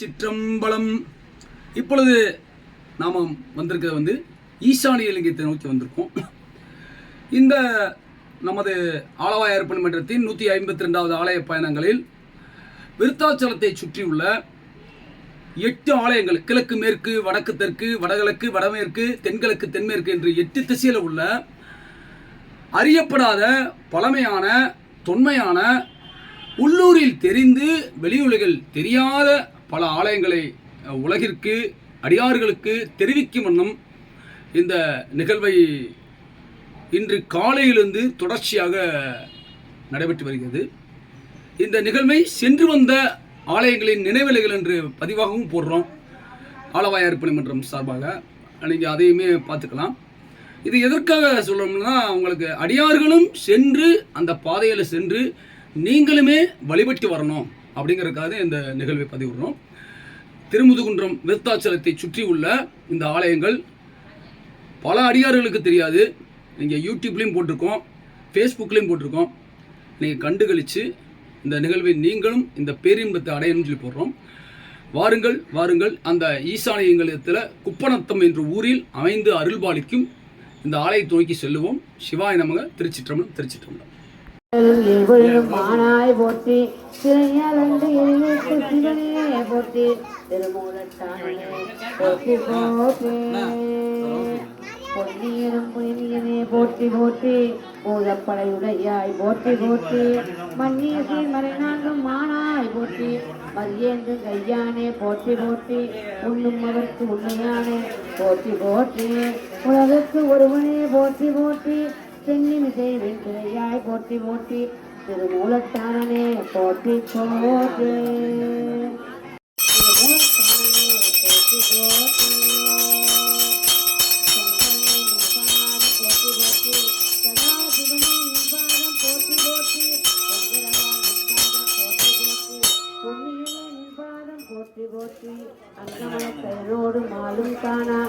சிற்றம்பலம். இப்பொழுது நாம் வந்திருக்கிறது வந்து ஈசானிய லிங்கத்தை நோக்கி வந்திருக்கோம். இந்த நமது ஆலவாய அர்ப்பண மன்றத்தின் நூற்றி ஐம்பத்தி ரெண்டாவது ஆலய பயணங்களில் விருத்தாச்சலத்தை சுற்றியுள்ள எட்டு ஆலயங்கள் கிழக்கு மேற்கு வடக்கு தெற்கு வடகிழக்கு வடமேற்கு தென்கிழக்கு தென்மேற்கு என்று எட்டு திசையில் உள்ள அறியப்படாத பழமையான தொன்மையான உள்ளூரில் தெரிந்து வெளியுலகில் தெரியாத பல ஆலயங்களை உலகிற்கு அடியார்களுக்கு தெரிவிக்கும் வண்ணம் இந்த நிகழ்வை இன்று காலையிலிருந்து தொடர்ச்சியாக நடைபெற்று வருகிறது. இந்த நிகழ்வை சென்று வந்த ஆலயங்களின் நினைவிலைகள் என்று பதிவாகவும் போடுறோம். ஆலவாய் அர்ப்பணி மன்றம் சார்பாக. நீங்கள் அதையுமே பார்த்துக்கலாம். இது எதற்காக சொல்லணும்னா உங்களுக்கு அடியார்களும் சென்று அந்த பாதையில் சென்று நீங்களுமே வழிபட்டு வரணும். அப்படிங்கிறதுக்காக இந்த நிகழ்வை பதிவிடுறோம். திருமுதுகுன்றம் விருத்தாச்சலத்தை சுற்றி உள்ள இந்த ஆலயங்கள் பல அடியார்களுக்கு தெரியாது. நீங்கள் யூடியூப்லேயும் போட்டிருக்கோம் ஃபேஸ்புக்லேயும் போட்டிருக்கோம். நீங்கள் கண்டுகளித்து இந்த நிகழ்வை நீங்களும் இந்த பேரின்பத்தை அடையணும்னு சொல்லி போடுறோம். வாருங்கள் வாருங்கள். அந்த ஈசானியங்களத்தில் குப்பநத்தம் என்ற ஊரில் அமைந்து அருள்பாலிக்கும் இந்த ஆலயத்தை நோக்கி செல்லுவோம். சிவாய நமக திருச்சிற்றம்பலம் திருச்சிற்றம்பலம். விழும் மானாய் போற்றி சிறையாளண்டு எழுத்து சிவனே போற்றி திருமூலத்தானே போற்றி போற்றி பொன்னியனும் புனிதனே போற்றி போற்றி பூதப்படையுடையாய் போற்றி போற்றி மன்னிய மறைநாங்கும் மானாய் போற்றி மதியேந்து கையானே போற்றி போற்றி உண்ணும் அவர்க்கு உண்மையானே போற்றி போற்றி உலகுக்கு ஒருவனே போற்றி போற்றி தென்னிமிசை வெண்பிழையாய் போற்றி போற்றி திருமூலத்தானனே போற்றி போற்றி திருமூலத்தானனே போற்றி போற்றி அங்கமலத்தோடு மாலும் காணா.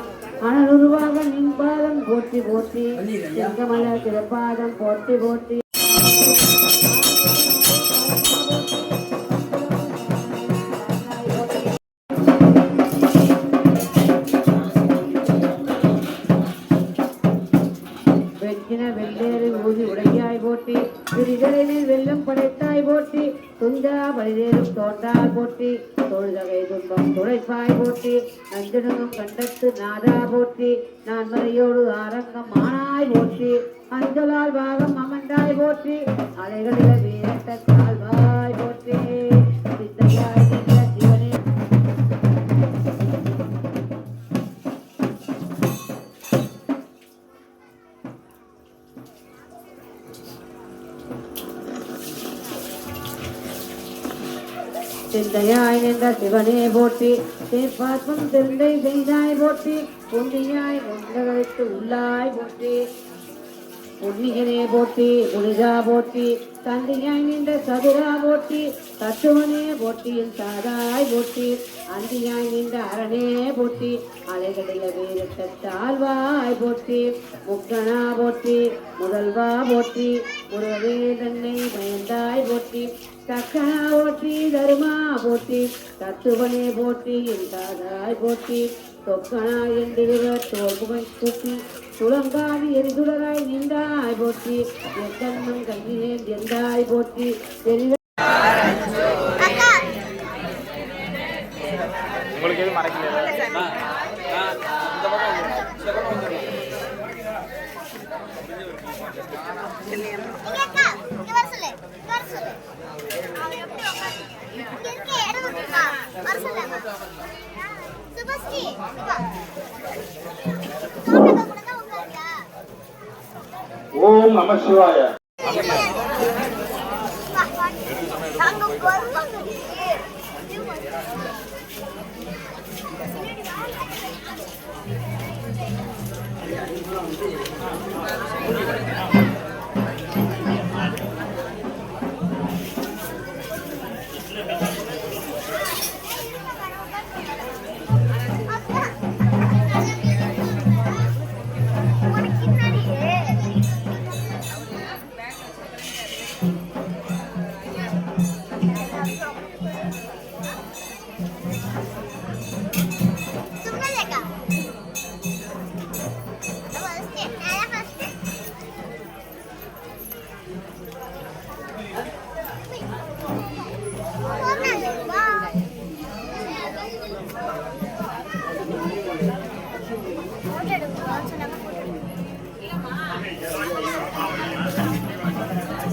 அனலுருவாக நின்பாதம் போற்றி போற்றி செங்கமல சிறப்பாதம் போற்றி போற்றி. வெற்றின வெள்ளேறு ஊதி உடையாய் போட்டி திரிதலில் வெள்ளம் படைத்தாய் போட்டி துஞ்சா பலிதேறும் தோன்றால் போட்டி தொழுதகை துன்பம் துடைப்பாய் போட்டி நஞ்சிடுங்கும் கண்டத்து நாதா போட்டி நான் மறையோடு ஆரங்கம் ஆனாய் போட்டி அஞ்சலால் பாகம் அமண்டாய் போற்றி அலைகளில வீரட்ட கால்வாய் போற்றி. சிந்தையாய் நின்ற சிவனே போற்றி. தேப்பாத்மம் திருந்தை செய்தாய் போற்றி. பொன்னியாய் கொண்டகத்து உள்ளாய் போற்றி. பொன்னியனே போற்றி புனிதா போற்றி. தந்தையாய் நின்ற சதுரா போற்றி. தத்துவனே போற்றியின் சாதாய் போற்றி. அந்தியாய் நின்ற அரணே போற்றி. அலைகளில வீரத்த தாழ்வாய் போற்றி. முக்கணா போற்றி முதல்வா போற்றி. முருகவே தன்னை பயந்தாய் போற்றி. தக்கனா போற்றி தருமா போற்றி தத்துவனே போற்றி என்றாதாய் போற்றி. தொக்கனா என்றிருவ தோல்புகை தூக்கி துளங்காதி எரிதுளராய் நின்றாய் போற்றி. எத்தன்மன் கையிலேன் எந்தாய் போற்றி. தெரிவ உங்களுக்கு எதுவும் மறைக்கல ஓம் நம சிவாய வா, வா.